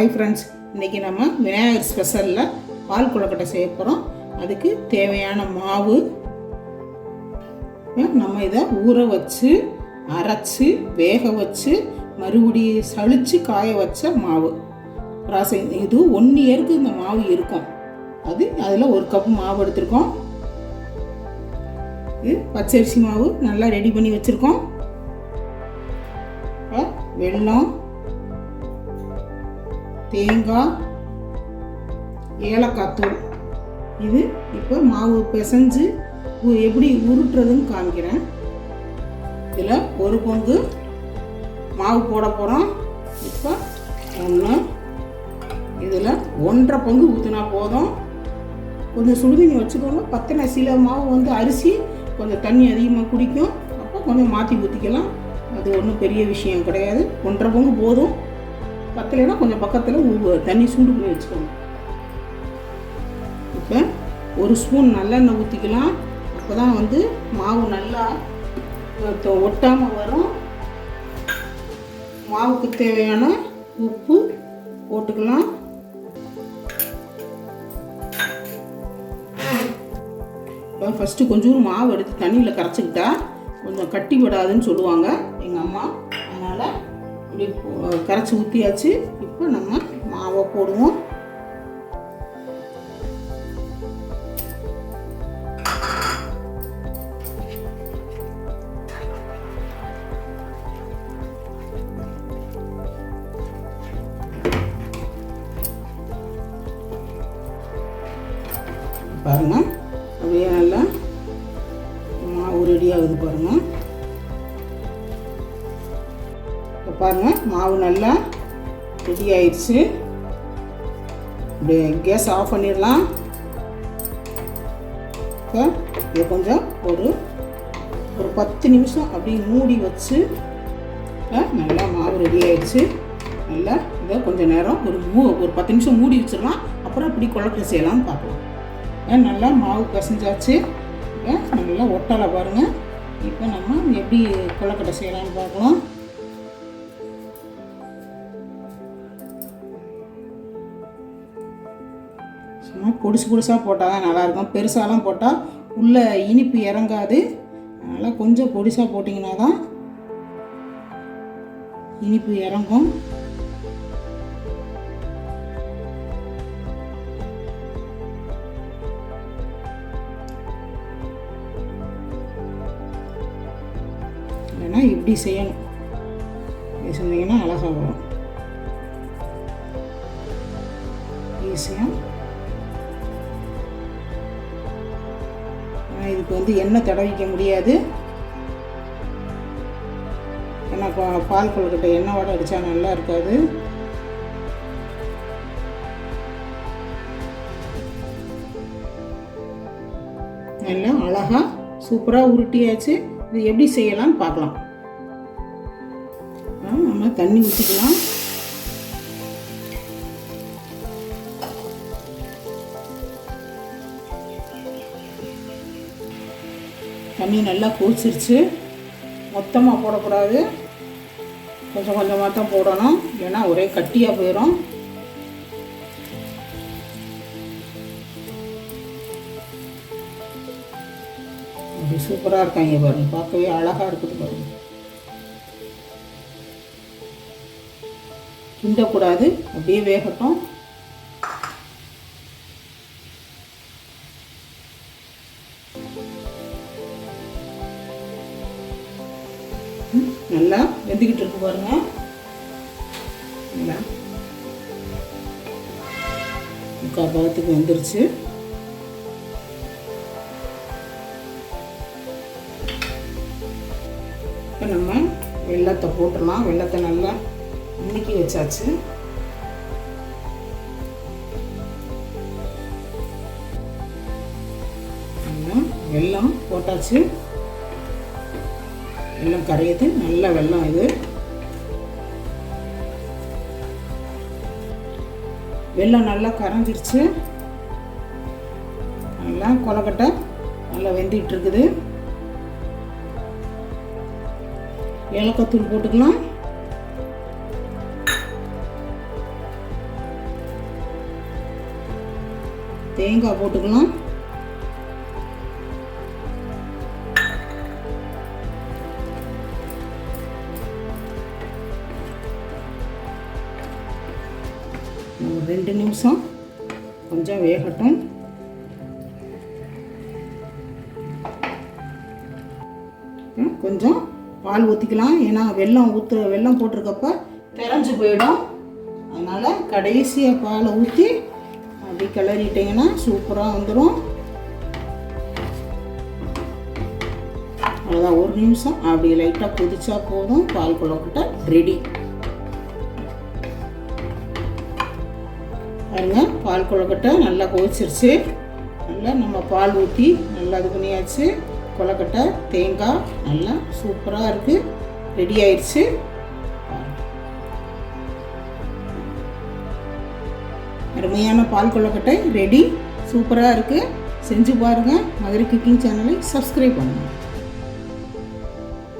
Hi friends இன்றைக்கி நம்ம விநாயகர் ஸ்பெஷலில் பால் கொழுக்கட்டை செய்ய போகிறோம் அதுக்கு தேவையான மாவு நம்ம இதை ஊற வச்சு அரைச்சி வேக வச்சு மறுபடியும் சளிச்சு காய வச்ச மாவு. ராசை இது ஒன் இயருக்கு இந்த மாவு இருக்கும். அது அதில் ஒரு கப் மாவு எடுத்திருக்கோம். இது பச்சரிசி மாவு நல்லா ரெடி பண்ணி வச்சுருக்கோம். வெள்ளம் வெல்லம் தேங்காய் ஏலக்காய் தூள். இது இப்போ மாவு பிசைஞ்சு எப்படி உருட்டுறதுன்னு காமிக்கிறேன். இதில் ஒரு பங்கு மாவு போட போகிறோம் இப்போ ஒன்று இதில் ஒன்றரை பங்கு ஊற்றினா போதும். கொஞ்சம் சுடுதண்ணி வச்சுக்கோங்க. பத்தின சில மாவு வந்து அரிசி கொஞ்சம் தண்ணி அதிகமாக குடிக்கும். அப்போ கொஞ்சம் மாற்றி ஊற்றிக்கலாம் அது ஒன்றும் பெரிய விஷயம் கிடையாது. ஒன்றரை பங்கு போதும். பத்தலைன்னா கொஞ்சம் பக்கத்தில் தண்ணி சூடு பண்ணி வச்சுக்கோங்க. இப்போ ஒரு ஸ்பூன் நல்லெண்ணெய் ஊற்றிக்கலாம் அப்போ தான் வந்து மாவு நல்லா ஒட்டாமல் வரும். மாவுக்கு தேவையான உப்பு போட்டுக்கலாம். இப்போ ஃபஸ்ட்டு கொஞ்சம் மாவு எடுத்து தண்ணியில் கரைச்சிக்கிட்டா கொஞ்சம் கட்டி விடாதுன்னு சொல்லுவாங்க. இப்படி கரைச்சி ஊற்றியாச்சு இப்போ நம்ம மாவை போடுவோம். பாருங்க. அப்படியே நல்லா மாவு ரெடி ஆகுது பாருங்க. பாருங்கள் மாவு நல்லா ரெடி ஆயிடுச்சு. அப்படியே கேஸ் ஆஃப் பண்ணிடலாம். இப்போ இதை கொஞ்சம் ஒரு ஒரு பத்து நிமிஷம் அப்படியே மூடி வச்சு நல்லா மாவு ரெடி ஆயிடுச்சு. நல்லா இதை கொஞ்சம் நேரம் ஒரு மூ ஒரு பத்து நிமிஷம் மூடி வச்சிடலாம். அப்புறம் இப்படி குழப்பம் செய்யலாம்னு பார்க்கலாம் நல்லா மாவு பசஞ்சாச்சு. நல்லா ஒட்டலை பாருங்கள் இப்போ நம்ம எப்படி கொலக்கட்டை செய்யலாம்னு பார்க்கலாம். சும்மா பொடிசு பொடிசாக போட்டால் தான் நல்லாயிருக்கும். பெருசாலாம் போட்டால் உள்ளே இனிப்பு இறங்காது. அதனால் கொஞ்சம் பொடிசாக போட்டிங்கன்னா தான் இனிப்பு இறங்கும். இல்லைன்னா இப்படி செய்யணும். இப்படி செஞ்சீங்கன்னா அழகாக வரும். ஈஸியாக இதுக்கு வந்து எண்ணெய் தடவிக்க முடியாது. ஏன்னா பா- பால் கொழுக்கட்டை எண்ணெய் வடை அடித்தா நல்லா இருக்காது. நல்லா அழகாக சூப்பராக உருட்டியாச்சு. இது எப்படி செய்யலாம்னு பார்க்கலாம். நம்ம தண்ணி ஊற்றிக்கலாம் தண்ணி நல்லா கொதிச்சிருச்சு. மொத்தமாக போடக்கூடாது. கொஞ்சம் கொஞ்சமாக தான் போடணும். ஏன்னா ஒரே கட்டியாக போயிடும் அப்படி சூப்பராக இருக்காங்க பாருங்க. பார்க்கவே அழகாக இருக்குது பாருங்க. கிண்டக்கூடாது. அப்படியே வேகட்டும். நல்லா வெந்துக்கிட்டு இருக்கு பாருங்க. நல்லா. முக்கால் பாகத்துக்கு வந்துருச்சு. இப்போ நம்ம வெள்ளத்தை போட்டுடலாம். வெள்ளத்தை நல்லா இன்னைக்கு வச்சாச்சு. வெள்ளம் போட்டாச்சு. எல்லாம் கரையுது. நல்ல வெள்ளம் இது. வெள்ளம் நல்லா கரைஞ்சிருச்சு. நல்லா கொலக்கட்டை நல்லா வெந்துட்டு இருக்குது. ஏலக்காத்தூள் போட்டுக்கலாம். தேங்காய் போட்டுக்கலாம். ஒரு ரெண்டு நிமிஷம். கொஞ்சம் வேகட்டும். கொஞ்சம் பால் ஊற்றிக்கலாம் ஏன்னா வெல்லம் ஊற்று வெல்லம் போட்டிருக்கப்ப திரஞ்சு போயிடும். அதனால் கடைசியாக பாலை ஊற்றி அப்படி கிளறிட்டிங்கன்னா சூப்பராக வந்துடும் அவ்வளோதான் ஒரு நிமிஷம். அப்படி லைட்டாக கொதிச்சா போதும். பால் கொழுக்கட்டை ரெடி பாருங்கள் பால் கொழுக்கட்டை நல்லா கொதிச்சிருச்சு. நல்லா நம்ம பால் ஊற்றி நல்லா இது பண்ணியாச்சு. கொழுக்கட்டை தேங்காய் நல்லா சூப்பராக இருக்குது ரெடி ஆயிடுச்சு அருமையான பால் கொழுக்கட்டை ரெடி. சூப்பராக இருக்குது செஞ்சு பாருங்கள் மதுரை குக்கிங் சேனலை சப்ஸ்கிரைப் பண்ணுங்கள்